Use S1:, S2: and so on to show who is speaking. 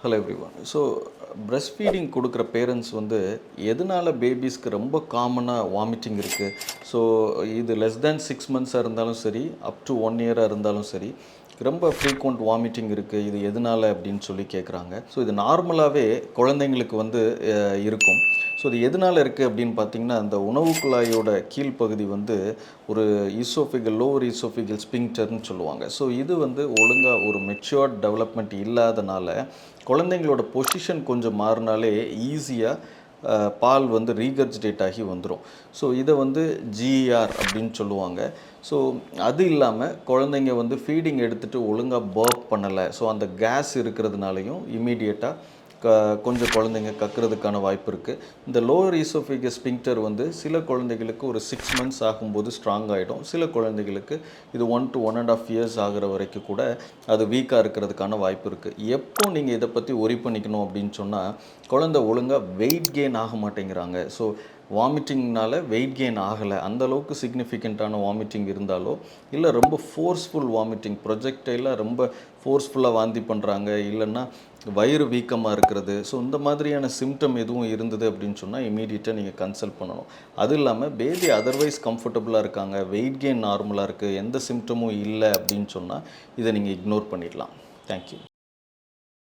S1: Hello everyone so breast feeding கொடுக்குற parents வந்து எதனால் பேபிஸ்க்கு ரொம்ப காமனாக வாமிட்டிங் இருக்குது ஸோ இது லெஸ் தேன் சிக்ஸ் மந்த்ஸாக இருந்தாலும் சரி அப் டு ஒன் இயராக இருந்தாலும் சரி ரொம்ப ஃப்ரீக்வெண்ட் வாமிட்டிங் இருக்குது இது எதனால் அப்படின்னு சொல்லி கேட்குறாங்க ஸோ இது நார்மலாகவே குழந்தைங்களுக்கு வந்து இருக்கும். ஸோ இது எதனால் இருக்குது அப்படின்னு பார்த்தீங்கன்னா அந்த உணவு குழாயோட கீழ்ப்பகுதி வந்து ஒரு ஈசோஃபிகல் லோவர் ஈசோஃபிகல் ஸ்பிங்டர்னு சொல்லுவாங்க. ஸோ இது வந்து ஒழுங்காக ஒரு மெச்சுவர்ட் டெவலப்மெண்ட் இல்லாதனால குழந்தைங்களோட பொசிஷன் கொஞ்சம் மாறினாலே ஈஸியாக பால் வந்து ரீகர்ஜிடேட் ஆகி வந்துடும் ஸோ இதை வந்து ஜிஆர் அப்படின்னு சொல்லுவாங்க. ஸோ அது இல்லாமல் குழந்தைங்க வந்து ஃபீடிங் எடுத்துகிட்டு ஒழுங்காக பர்ப் பண்ணலை. ஸோ அந்த கேஸ் இருக்கிறதுனாலையும் இமீடியட்டாக க கொஞ்சம் குழந்தைங்க கக்குறதுக்கான வாய்ப்பு இருக்குது இந்த லோவர் ஈசோஃபிகஸ் ஸ்பிங்டர் வந்து சில குழந்தைகளுக்கு ஒரு சிக்ஸ் மந்த்ஸ் ஆகும்போது ஸ்ட்ராங் ஆகிடும் சில குழந்தைகளுக்கு இது one to one and half years ஆகிற வரைக்கும் கூட அது வீக்காக இருக்கிறதுக்கான வாய்ப்பு இருக்குது எப்போ நீங்கள் இதை பற்றி ஒரி பண்ணிக்கணும் அப்படின்னு சொன்னால் குழந்தை ஒழுங்காக வெயிட் கெயின் ஆக மாட்டேங்கிறாங்க. ஸோ வாமிட்டிங்னால வெயிட் கெயின் ஆகலை. அந்த அளவுக்கு சிக்னிஃபிகண்ட்டான வாமிட்டிங் இருந்தாலோ இல்லை ரொம்ப ஃபோர்ஸ்ஃபுல் வாமிட்டிங் ப்ரொஜெக்டைலாக ரொம்ப ஃபோர்ஸ்ஃபுல்லாக வாந்தி பண்ணுறாங்க இல்லைன்னா வயிறு வீக்கமாக இருக்கிறது. ஸோ இந்த மாதிரியான சிம்டம் எதுவும் இருந்தது அப்படின்னு சொன்னால் இமீடியட்டாக நீங்கள் கன்சல்ட் பண்ணணும். அது இல்லாமல் பேபி அதர்வைஸ் கம்ஃபர்டபுளாக இருக்காங்க வெயிட் கெயின் நார்மலாக இருக்குது எந்த சிம்டமும் இல்லை அப்படின்னு சொன்னால் இதை நீங்கள் இக்னோர் பண்ணிடலாம். தேங்க்யூ